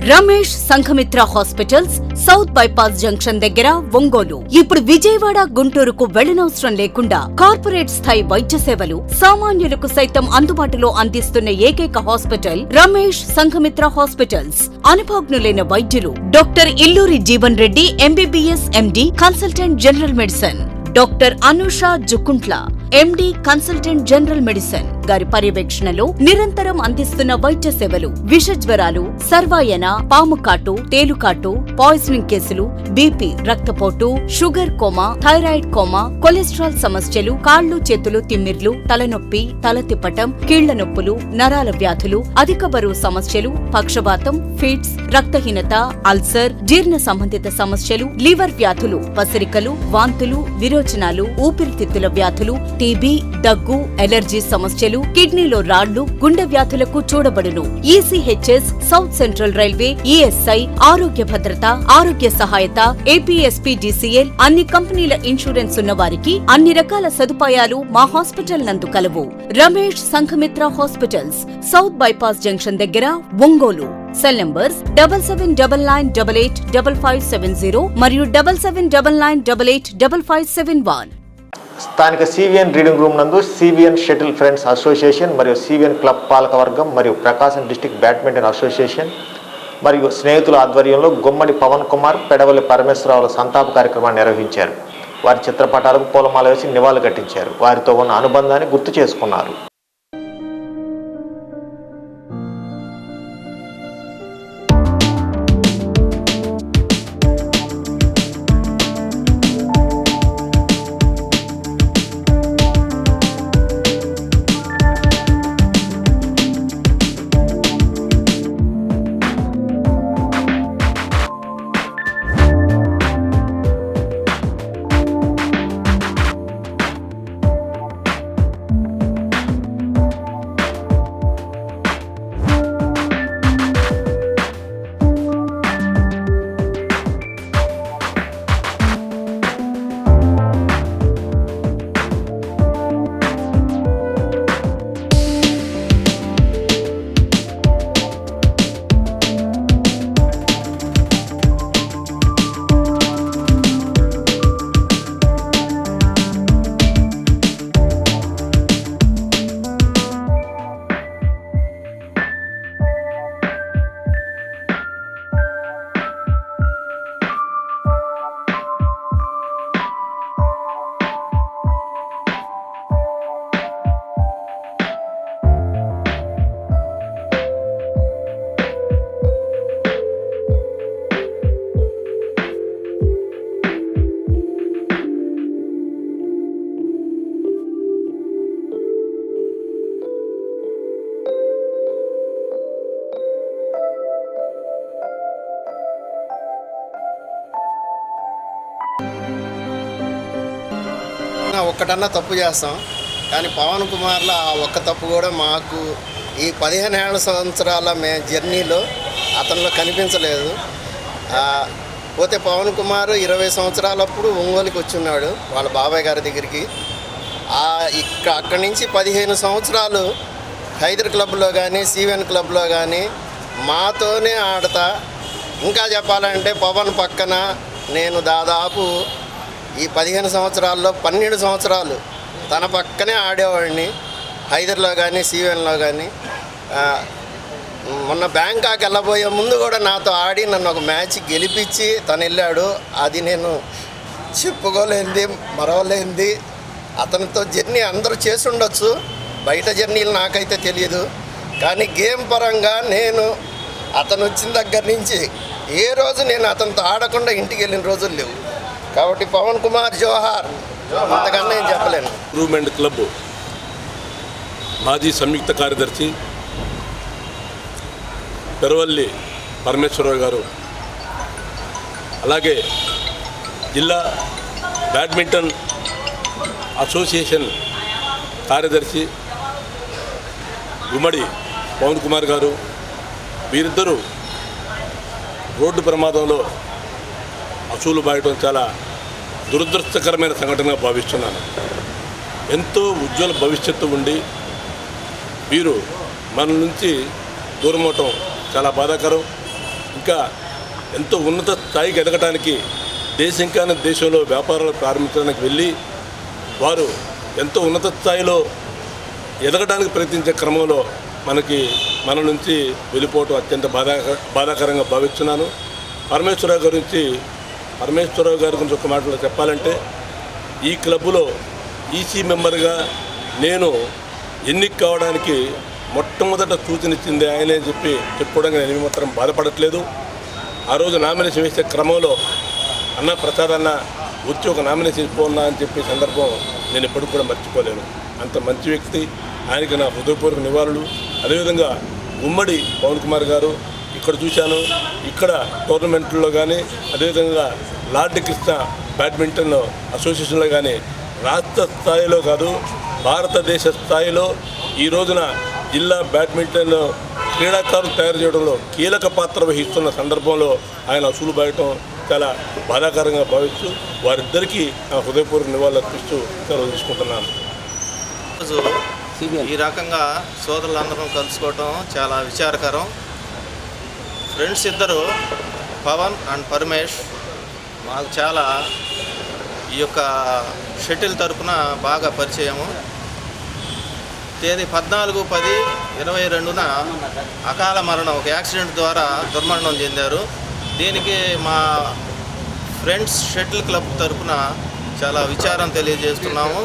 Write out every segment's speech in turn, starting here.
Ramesh Sanghamitra hospitals south bypass junction దగ్గర ఒంగోలు. ఇప్పుడు విజయవాడ గుంటూరుకు వెళ్ళనవసరం లేకుండా కార్పొరేట్ స్థాయి వైద్య సేవలు సామాన్యులకు సైతం అందుబాటులో అందిస్తున్న ఏకైక హాస్పిటల్ రమేష్ సంఘమిత్ర హాస్పిటల్స్. అనుభవజ్ఞులైన వైద్యులు doctor Illuri Jeevan Reddy MBBS MD consultant general medicine. Doctor Anusha Jukuntla MD consultant general medicine. గారి పర్యవేక్షణలో నిరంతరం అందిస్తున్న వైద్య సేవలు విష జ్వరాలు సర్వాయన పాము కాటు తేలుకాటు పాయిజనింగ్ కేసులు బీపీ రక్తపోటు sugar coma thyroid coma cholesterol సమస్యలు కాళ్ళు చేతులు తిమ్మిర్లు తలనొప్పి తల తిప్పటం కీళ్ళ నొప్పులు నరాల వ్యాధులు అధిక బరువు సమస్యలు పక్షవాతం ఫిట్స్ రక్తహీనత అల్సర్ జీర్ణ సంబంధిత సమస్యలు లివర్ వ్యాధులు పసిరికలు వాంతులు విరోచనాలు ఊపిరితిత్తుల వ్యాధులు టీబీ దగ్గు ఎలర్జీ సమస్యలు కిడ్నీలో రాళ్ళు గుండె వ్యాధులకు చూడబడును. ECHS south central railway ESI Arogya Bhadrata ఆరోగ్య సహాయత ఏపీఎస్పీడీసీఎల్ అన్ని కంపెనీల ఇన్సూరెన్స్ ఉన్న వారికి అన్ని రకాల సదుపాయాలు మా హాస్పిటల్ నందు కలవు. Ramesh Sanghamitra hospitals south bypass junction దగ్గర Ongole. Cell numbers double seven double nine double eight double five seven zero మరియు double seven double nine double eight double five seven one స్థానిక సివిఎన్ రీడింగ్ రూమ్ నందు CVN shuttle friends association మరియు CVN club పాలకవర్గం మరియు ప్రకాశం district badminton association మరియు స్నేహితుల ఆధ్వర్యంలో గుమ్మడి పవన్ కుమార్ పెడవల్లి పరమేశ్వరరావుల సంతాప కార్యక్రమాన్ని నిర్వహించారు. వారి చిత్రపటాలకు పూలమాల వేసి నివాళులు కట్టించారు. వారితో ఉన్న అనుబంధాన్ని గుర్తు చేసుకున్నారు. ఆ ఒక్కటన్నా తప్పు చేస్తాం. కానీ పవన్ కుమార్లో ఆ ఒక్క తప్పు కూడా మాకు ఈ పదిహేను ఏళ్ళ సంవత్సరాల మే జర్నీలో అతనిలో కనిపించలేదు. పోతే పవన్ కుమార్ ఇరవై సంవత్సరాలప్పుడు ఒంగోలుకి వచ్చున్నాడు వాళ్ళ బాబాయ్ గారి దగ్గరికి. ఇక్క అక్కడి నుంచి పదిహేను సంవత్సరాలు హైదర్ క్లబ్లో కానీ సివెన్ క్లబ్లో కానీ మాతోనే ఆడతా. ఇంకా చెప్పాలంటే పవన్ పక్కన నేను దాదాపు ఈ పదిహేను సంవత్సరాల్లో పన్నెండు సంవత్సరాలు తన పక్కనే ఆడేవాడిని. హైదర్లో కానీ సీవెన్లో కానీ మొన్న బ్యాంకాక్ వెళ్ళబోయే ముందు కూడా నాతో ఆడి నన్ను ఒక మ్యాచ్ గెలిపించి తను వెళ్ళాడు అది నేను చెప్పుకోలేంది మరవలేంది అతనితో జర్నీ అందరూ చేసి ఉండొచ్చు. బయట జర్నీలు నాకైతే తెలియదు కానీ గేమ్ పరంగా నేను అతను వచ్చిన దగ్గర నుంచి ఏ రోజు నేను అతనితో ఆడకుండా ఇంటికి వెళ్ళిన రోజులు లేవు. కాబట్టి పవన్ కుమార్ జోహార్. అంతకన్నా ఏం చెప్పలేను. ఇంప్రూవ్మెంట్ క్లబ్ మాజీ సంయుక్త కార్యదర్శి పెరవల్లి పరమేశ్వరరావు గారు అలాగే జిల్లా బ్యాడ్మింటన్ అసోసియేషన్ కార్యదర్శి గుమ్మడి పవన్ కుమార్ గారు వీరిద్దరూ రోడ్డు ప్రమాదంలో అసూలు బాయటం చాలా దురదృష్టకరమైన సంఘటనగా భావిస్తున్నాను. ఎంతో ఉజ్వల భవిష్యత్తు ఉండి వీరు మన నుంచి దూరం అవటం చాలా బాధాకరం. ఇంకా ఎంతో ఉన్నత స్థాయికి ఎదగటానికి దేశం కాని దేశంలో వ్యాపారాలు ప్రారంభించడానికి వెళ్ళి వారు ఎంతో ఉన్నత స్థాయిలో ఎదగడానికి ప్రయత్నించే క్రమంలో మనకి మన నుంచి వెళ్ళిపోవటం అత్యంత బాధా బాధాకరంగా భావిస్తున్నాను. పరమేశ్వరరావు గురించి పరమేశ్వరరావు గారి గురించి ఒక మాటలో చెప్పాలంటే ఈ క్లబ్లో ఈసీ మెంబర్గా నేను ఎన్నిక కావడానికి మొట్టమొదట సూచన ఇచ్చింది ఆయనే అని చెప్పి చెప్పుకోవడానికి నేను ఏమాత్రం బాధపడట్లేదు. ఆ రోజు నామినేషన్ వేసే క్రమంలో అన్న ప్రసాద్ అన్న వచ్చి ఒక నామినేషన్ ఇచ్చిపోన్నా అని చెప్పే సందర్భం నేను ఎప్పుడు కూడా మర్చిపోలేను. అంత మంచి వ్యక్తి ఆయనకి నా హృదయపూర్వక నివాళులు. అదేవిధంగా ఉమ్మడి పవన్ కుమార్ గారు ఇక్కడ చూశాను. ఇక్కడ టోర్నమెంట్లో కానీ అదేవిధంగా లార్డ్ కృష్ణ బ్యాడ్మింటన్ అసోసియేషన్లో కానీ రాష్ట్ర స్థాయిలో కాదు భారతదేశ స్థాయిలో ఈ రోజున జిల్లా బ్యాడ్మింటన్ క్రీడాకారులు తయారు చేయడంలో కీలక పాత్ర వహిస్తున్న సందర్భంలో ఆయన అసూలు బాయటం చాలా బాధాకరంగా భావిస్తూ వారిద్దరికీ నా హృదయపూర్వక నివాళులర్పిస్తూ సెలవు తీసుకుంటున్నాను. ఈ రకంగా సోదరులందరం కలుసుకోవటం చాలా విచారకరం. ఫ్రెండ్స్ ఇద్దరు పవన్ అండ్ పరమేష్ మాకు చాలా ఈ యొక్క షటిల్ తరపున బాగా పరిచయము. తేదీ పద్నాలుగు పది ఇరవై రెండున అకాల మరణం ఒక యాక్సిడెంట్ ద్వారా దుర్మరణం చెందారు. దీనికి మా ఫ్రెండ్స్ షటిల్ క్లబ్ తరపున చాలా విచారం తెలియజేస్తున్నాము.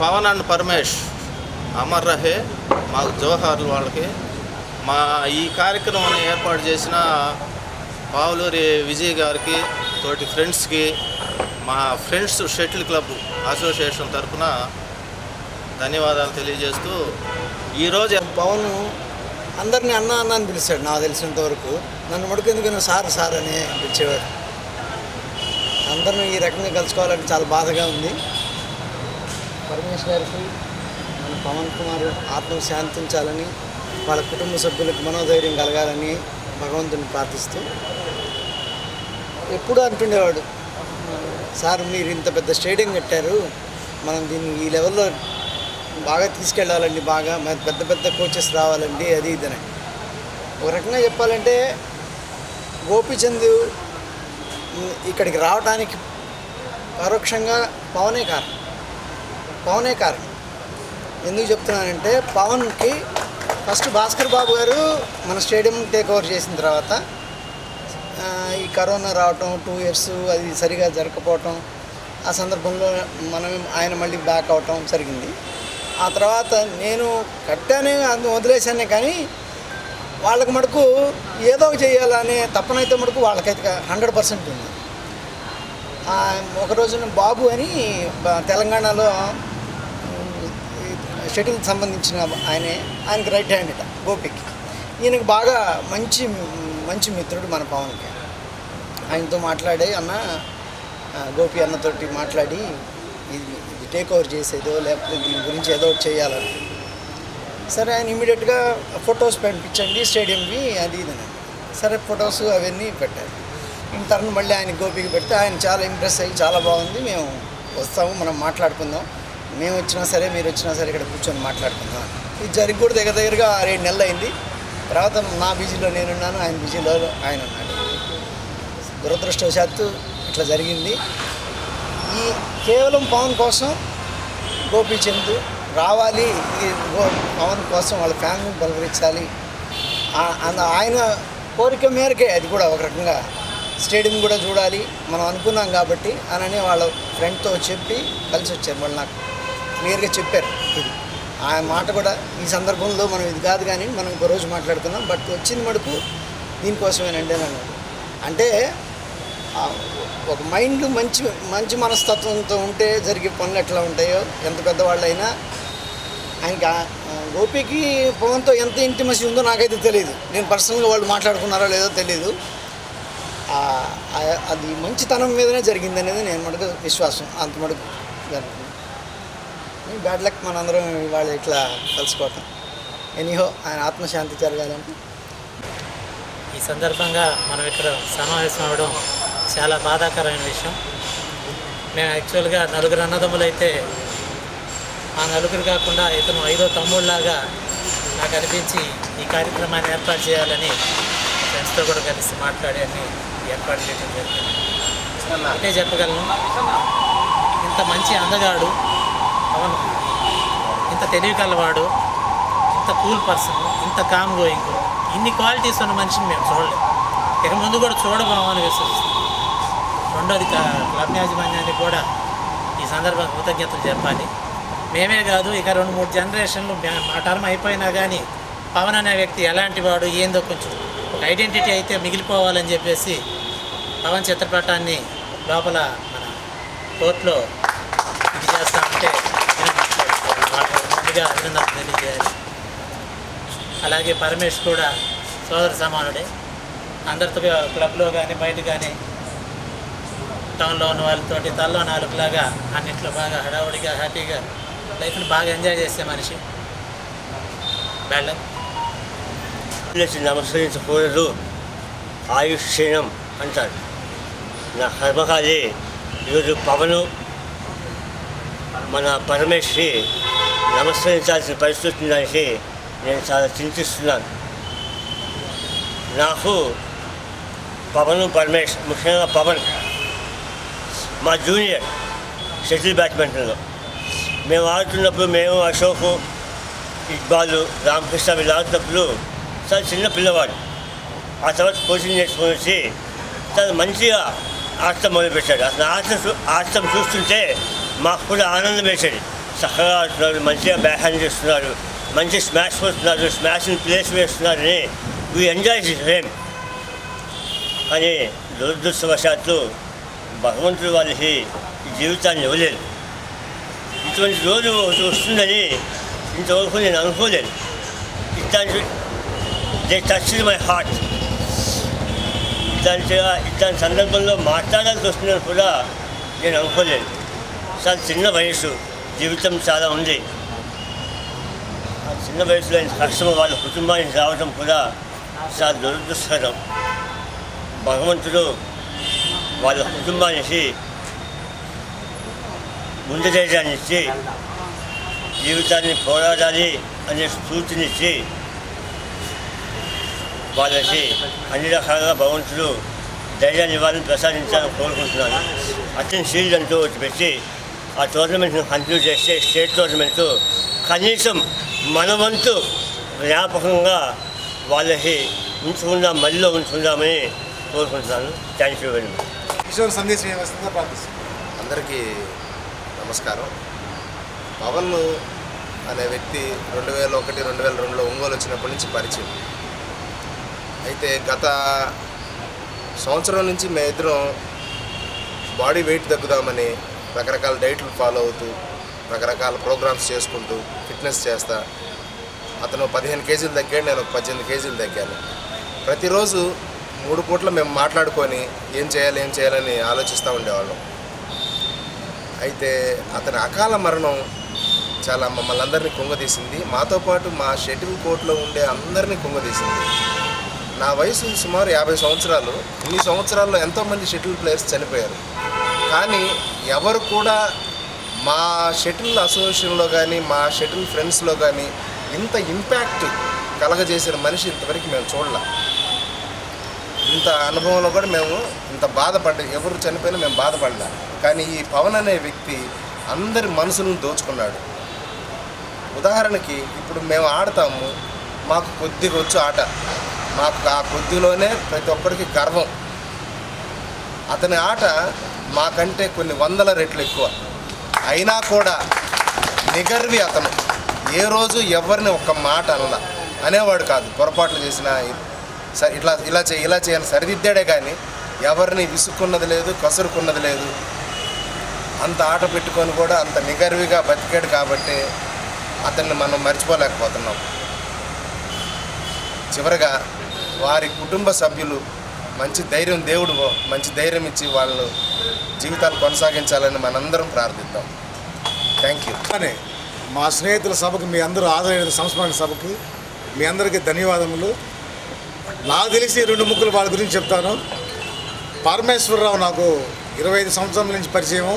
పవన్ అండ్ పరమేష్ అమర్ రహే మాకు జవహర్ వాళ్ళకి మా ఈ కార్యక్రమం ఏర్పాటు చేసిన పావులూరి విజయ్ గారికి తోటి ఫ్రెండ్స్కి మా ఫ్రెండ్స్ షటిల్ క్లబ్ అసోసియేషన్ తరఫున ధన్యవాదాలు తెలియజేస్తూ ఈరోజు పవన్ అందరిని అన్న అన్న అని పిలిచాడు నాకు తెలిసినంత వరకు. నన్ను మడుకు ఎందుకన్నా సార్ సార్ అని పిలిచేవారు. అందరిని ఈ రకంగా కలుసుకోవాలంటే చాలా బాధగా ఉంది. పరమేశ్ గారికి మన పవన్ కుమార్ ఆత్మ శాంతించాలని వాళ్ళ కుటుంబ సభ్యులకు మనోధైర్యం కలగాలని భగవంతుని ప్రార్థిస్తూ ఎప్పుడూ అంటుండేవాడు సార్ మీరు ఇంత పెద్ద స్టేడియం కట్టారు మనం దీన్ని ఈ లెవెల్లో బాగా తీసుకెళ్ళాలండి బాగా మరి పెద్ద పెద్ద కోచెస్ రావాలండి అది ఇదని ఒక రకంగా చెప్పాలంటే గోపీచంద్ ఇక్కడికి రావడానికి పరోక్షంగా పవనే కారణం. పవనే కారణం. ఎందుకు చెప్తున్నానంటే పవన్కి ఫస్ట్ భాస్కర్ బాబు గారు మన స్టేడియం టేక్ ఓవర్ చేసిన తర్వాత ఈ కరోనా రావటం టూ ఇయర్స్ అది సరిగా జరగకపోవటం ఆ సందర్భంలో మనం ఆయన మళ్ళీ బ్యాక్ అవటం జరిగింది. ఆ తర్వాత నేను కట్టానే అందు వదిలేశానే కానీ వాళ్ళకి మటుకు ఏదో చేయాలనే తప్పనైతే మటుకు వాళ్ళకైతే హండ్రెడ్ పర్సెంట్ ఉంది. ఒకరోజు ఒక రోజున బాబు అని తెలంగాణలో షటిల్ సంబంధించిన ఆయనే ఆయనకి రైట్ హ్యాండ్ ఇట గోపికి ఈయనకు బాగా మంచి మంచి మిత్రుడు మన పవన్కి ఆయనతో మాట్లాడి అన్న గోపి అన్నతోటి మాట్లాడి ఇది ఇది టేక్ ఓవర్ చేసేదో లేకపోతే దీని గురించి ఏదో ఒకటి చేయాలని. సరే ఆయన ఇమీడియట్గా ఫొటోస్ పంపించండి స్టేడియంకి అది ఇది సరే ఫొటోస్ అవన్నీ పెట్టారు. ఇంత మళ్ళీ ఆయన గోపికి పెడితే ఆయన చాలా ఇంప్రెస్ అయ్యి చాలా బాగుంది మేము వస్తాము మనం మాట్లాడుకుందాం. మేము వచ్చినా సరే మీరు వచ్చినా సరే ఇక్కడ కూర్చొని మాట్లాడుకుందాం. ఇది జరిగి కూడా దగ్గర దగ్గరగా ఆరేడు నెలలు అయింది. తర్వాత నా బిజీలో నేనున్నాను ఆయన బిజీలో ఆయన ఉన్నాడు. దురదృష్టవశాత్తు ఇట్లా జరిగింది. ఈ కేవలం పవన్ కోసం గోపీచంద్ రావాలి. ఈ గో- పవన్ కోసం వాళ్ళ ఫ్యామిలీని బలపరించాలి. అన్న- ఆయన కోరిక మేరకే అది కూడా ఒక రకంగా స్టేడియం కూడా చూడాలి. మనం అనుకున్నాం కాబట్టి అనని వాళ్ళ ఫ్రెండ్తో చెప్పి కలిసి వచ్చారు వాళ్ళు నాకు. క్లియర్గా చెప్పారు. ఇది ఆ మాట కూడా ఈ సందర్భంలో మనం ఇది కాదు కానీ మనం ఒక రోజు మాట్లాడుకున్నాం బట్ వచ్చింది మటుకు దీనికోసమేనండి అని అన్నాడు అంటే ఒక మైండ్ మంచి మంచి మనస్తత్వంతో ఉంటే జరిగే పనులు ఎట్లా ఉంటాయో ఎంత పెద్దవాళ్ళైనా ఆయనకి గోపికి పవన్తో ఎంత ఇంటిమసి ఉందో నాకైతే తెలియదు నేను పర్సనల్గా వాళ్ళు మాట్లాడుకున్నారో లేదో తెలియదు అది మంచితనం మీదనే జరిగింది అనేది నేను మటుకు విశ్వాసం. అంత మటుకు జరుగుతుంది బ్యాడ్ లక్ మనందరం ఇవాళ ఇట్లా కలుసుకోవటం ఎనీహో ఆయన ఆత్మశాంతి జరగాలని. ఈ సందర్భంగా మనం ఇక్కడ సమావేశం అవ్వడం చాలా బాధాకరమైన విషయం. మేము యాక్చువల్గా నలుగురు అన్నదమ్ములైతే ఆ నలుగురు కాకుండా ఇతను ఐదో తమ్ముళ్ళలాగా నాకు అనిపించి ఈ కార్యక్రమాన్ని ఏర్పాటు చేయాలని ఫ్రెండ్స్తో కూడా కలిసి మాట్లాడి అన్ని ఏర్పాటు చేయడం జరిగింది. అంటే చెప్పగలను. ఇంత మంచి అందగాడు పవన్ ఇంత తెలివి కలవాడు ఇంత కూల్ పర్సన్ ఇంత కామ్ గోయింగ్ ఇన్ని క్వాలిటీస్ ఉన్న మనిషిని మేము చూడలేము ఇక ముందు కూడా చూడబోమని విశ్వసిస్తాం రెండోది క్లబ్ యాజమాన్యానికి కూడా ఈ సందర్భంగా కృతజ్ఞతలు చెప్పాలి. మేమే కాదు ఇక రెండు మూడు జనరేషన్లు మా టర్మ్ అయిపోయినా కానీ పవన్ అనే వ్యక్తి ఎలాంటి వాడు ఏందో కొంచెం ఒక ఐడెంటిటీ అయితే మిగిలిపోవాలని చెప్పేసి పవన్ చిత్రపటాన్ని లోపల మన కోర్టులో ఇది చేస్తామంటే వాళ్ళకి అభినందనలు తెలియజేయాలి. అలాగే పరమేష్ కూడా సోదర సమానుడే. అందరితో క్లబ్లో కానీ బయట కానీ టౌన్లో ఉన్న వాళ్ళతోటి తల్లో నాలుగులాగా అన్నిట్లో బాగా హడావుడిగా హ్యాపీగా లైఫ్ని బాగా ఎంజాయ్ చేసే మనిషి బెల్లం నమస్కరించకూడదు ఆయుష్యం అంటారు నా కర్మకాలి ఈరోజు పవను మన పరమేశ్వరి నమస్కరించాల్సిన పరిస్థితి ఉందని నేను చాలా చింతిస్తున్నాను. నాకు పవన్ పరమేష్ ముఖ్యంగా పవన్ మా జూనియర్ షటిల్ బ్యాడ్మింటన్లో. మేము ఆడుతున్నప్పుడు మేము అశోకు ఇక్బాలు రామకృష్ణ వీళ్ళు ఆడుతున్నప్పుడు చాలా చిన్న పిల్లవాడు. ఆ తర్వాత కోచింగ్ నేర్చుకొని వచ్చి చాలా మంచిగా ఆడటం మొదలుపెట్టాడు. అతను ఆట చూ- ఆడటం చూస్తుంటే మాకు కూడా ఆనందం వేసేది. చక్కగా ఆడుతున్నారు మంచిగా బ్యాక్ హ్యాండ్ చేస్తున్నారు. మంచి స్మాష్ కొడుతున్నారు స్మాష్ని ప్లేస్ వేస్తున్నారని వీ ఎంజాయ్ సేమ్ కానీ దురదృష్టవశాత్తు భగవంతుడు వాళ్ళకి జీవితాన్ని ఇవ్వలేదు. ఇటువంటి రోజు ఒకటి వస్తుందని ఇంతవరకు నేను అనుకోలేదు. ఇట్లాంటి దే టచ్ మై హార్ట్ ఇట్లాంటి ఇట్లాంటి సందర్భంలో మాట్లాడాల్సి వస్తుందని కూడా నేను అనుకోలేదు. చాలా చిన్న వయసు జీవితం చాలా ఉంది. చిన్న వయసులో కష్టం వాళ్ళ కుటుంబానికి రావడం కూడా చాలా దురదృష్టకరం. భగవంతుడు వాళ్ళ కుటుంబానికి ముందు ధైర్యాన్ని ఇచ్చి జీవితాన్ని పోరాడాలి అనే స్ఫూర్తినిచ్చి వాళ్ళకి అన్ని రకాలుగా భగవంతుడు ధైర్యాన్ని ఇవ్వాలని ప్రసాదించాలని కోరుకుంటున్నాను. అతని షీల్డ్ అంటూ పెట్టి ఆ టోర్నమెంట్ను కంటిన్యూ చేస్తే స్టేట్ టోర్నమెంట్ కనీసం మన వంతు జ్ఞాపకంగా వాళ్ళకి ఉంచుకుందాం మళ్ళీ ఉంచుకుందామని కోరుకుంటున్నాను. థ్యాంక్ యూ వెరీ మచ్ సందేశం ఏమొస్తుందో అందరికీ నమస్కారం. పవన్ అనే వ్యక్తి రెండు వేల ఒకటి రెండు వేల రెండులో ఒంగోలు వచ్చినప్పటి నుంచి పరిచయం. అయితే గత సంవత్సరం నుంచి మేమిద్దరం బాడీ వెయిట్ తగ్గుదామని రకరకాల డైట్లు ఫాలో అవుతూ రకరకాల ప్రోగ్రామ్స్ చేసుకుంటూ ఫిట్నెస్ చేస్తా. అతను పదిహేను కేజీలు తగ్గాడు నేను ఒక పద్దెనిమిది కేజీలు తగ్గాను. ప్రతిరోజు మూడు పూట్ల మేము మాట్లాడుకొని ఏం చేయాలి ఏం చేయాలని ఆలోచిస్తూ ఉండేవాళ్ళం. అయితే అతని అకాల మరణం చాలా మమ్మల్ని అందరినీ కుంగదీసింది. మాతో పాటు మా షటిల్ కోర్టులో ఉండే అందరినీ కుంగదీసింది. నా వయసు సుమారు యాభై సంవత్సరాలు. ఇన్ని సంవత్సరాల్లో ఎంతోమంది షటిల్ ప్లేయర్స్ చనిపోయారు. కానీ ఎవరు కూడా మా షటిల్ అసోసియేషన్లో కానీ మా షటిల్ ఫ్రెండ్స్లో కానీ ఇంత ఇంపాక్ట్ కలగజేసిన మనిషి ఇంతవరకు మేము చూడలే. ఇంత అనుభవంలో కూడా మేము ఇంత బాధపడ్డ ఎవరు చనిపోయినా మేము బాధపడలే. కానీ ఈ పవన్ అనే వ్యక్తి అందరి మనసులను దోచుకున్నాడు. ఉదాహరణకి ఇప్పుడు మేము ఆడతాము మాకు కొద్దిగా వచ్చు ఆట. మాకు ఆ కొద్దిలోనే ప్రతి ఒక్కరికి గర్వం. అతని ఆట మాకంటే కొన్ని వందల రెట్లు ఎక్కువ. అయినా కూడా నిగర్వి అతను. ఏ రోజు ఎవరిని ఒక్క మాట అన్న అనేవాడు కాదు. పొరపాట్లు చేసిన సరే ఇట్లా ఇలా చేయి ఇలా చేయని సరిదిద్దాడే కానీ ఎవరిని విసుక్కున్నది లేదు కసురుకున్నది లేదు. అంత ఆట పెట్టుకొని కూడా అంత నిగర్విగా బతికాడు కాబట్టి అతన్ని మనం మర్చిపోలేకపోతున్నాం. చివరగా వారి కుటుంబ సభ్యులు మంచి ధైర్యం దేవుడు మంచి ధైర్యం ఇచ్చి వాళ్ళు జీవితాలు కొనసాగించాలని మనందరం ప్రార్థిద్దాం. థ్యాంక్ యూ కానీ మా స్నేహితుల సభకు మీ అందరూ హాజరైన సంస్మరణ సభకి మీ అందరికీ ధన్యవాదములు. నాకు తెలిసి రెండు ముక్కులు వాళ్ళ గురించి చెప్తాను. పరమేశ్వరరావు నాకు ఇరవై ఐదు సంవత్సరాల నుంచి పరిచయం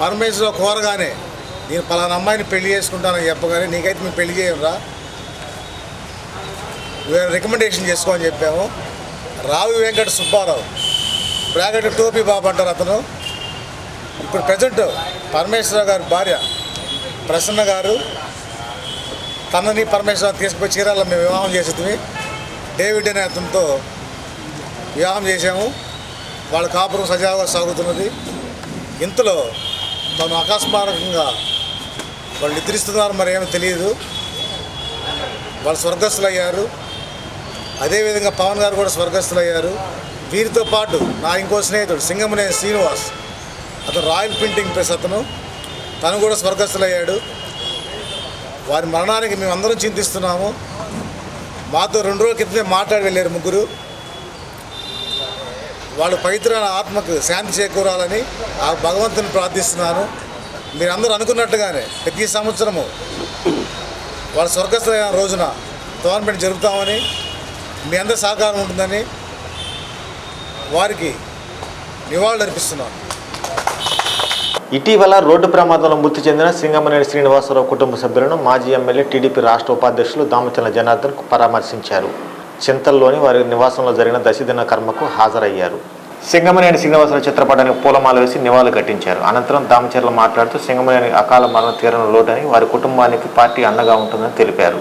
పరమేశ్వరరావు కోరగానే నేను పలానా అమ్మాయిని పెళ్ళి చేసుకుంటానని చెప్పగానే నీకైతే మేము పెళ్ళి చేయరా రికమెండేషన్ చేసుకోమని చెప్పాము. రావి వెంకట సుబ్బారావు. బ్రాకెట్ టోపీ బాబు అంటారు అతను. ఇప్పుడు ప్రజెంట్ పరమేశ్వరరావు గారి భార్య ప్రసన్న గారు. తనని పరమేశ్వరరావు తీసుకుపోయి చీరాల మేము వివాహం చేసేది. డేవిడ్ అనే అతనితో వివాహం చేసాము వాళ్ళ కాపురం సజావుగా సాగుతున్నది. ఇంతలో తను అకస్మారకంగా వాళ్ళు నిద్రిస్తున్నారు మరి ఏమో తెలియదు. వాళ్ళు స్వర్గస్థులయ్యారు. అదేవిధంగా పవన్ గారు కూడా స్వర్గస్థులయ్యారు. వీరితో పాటు నా ఇంకో స్నేహితుడు సింగమనే శ్రీనివాస్. అతను రాయల్ ప్రింటింగ్ ప్రెస్ అతను. తను కూడా స్వర్గస్థులయ్యాడు. వారి మరణానికి మేము అందరం చింతిస్తున్నాము. మాతో రెండు రోజుల క్రితమే మాట్లాడి వెళ్ళారు ముగ్గురు. వాళ్ళు పవిత్రమైన ఆత్మకు శాంతి చేకూరాలని ఆ భగవంతుని ప్రార్థిస్తున్నాను. మీరందరూ అనుకున్నట్టుగానే ప్రతి సంవత్సరము వాళ్ళ స్వర్గస్థులైన రోజున టోర్నమెంట్ జరుపుతామని మీ అందరి సహకారం ఉంటుందని వారికి నివాళులు అర్పిస్తున్నాను ఇటీవల రోడ్డు ప్రమాదంలో మృతి చెందిన సింగమనేని శ్రీనివాసరావు కుటుంబ సభ్యులను మాజీ ఎమ్మెల్యే టీడీపీ రాష్ట్ర ఉపాధ్యక్షులు దామచల జనార్దన్ పరామర్శించారు. చింతల్లోని వారి నివాసంలో జరిగిన దశదిన కర్మకు హాజరయ్యారు. సింగమనేని శ్రీనివాసరావు చిత్రపటానికి పూలమాల వేసి నివాళులు కట్టించారు. అనంతరం దామచర్ల మాట్లాడుతూ సింగమనేని అకాల మరణం తీరని లోటని వారి కుటుంబానికి పార్టీ అండగా ఉంటుందని తెలిపారు.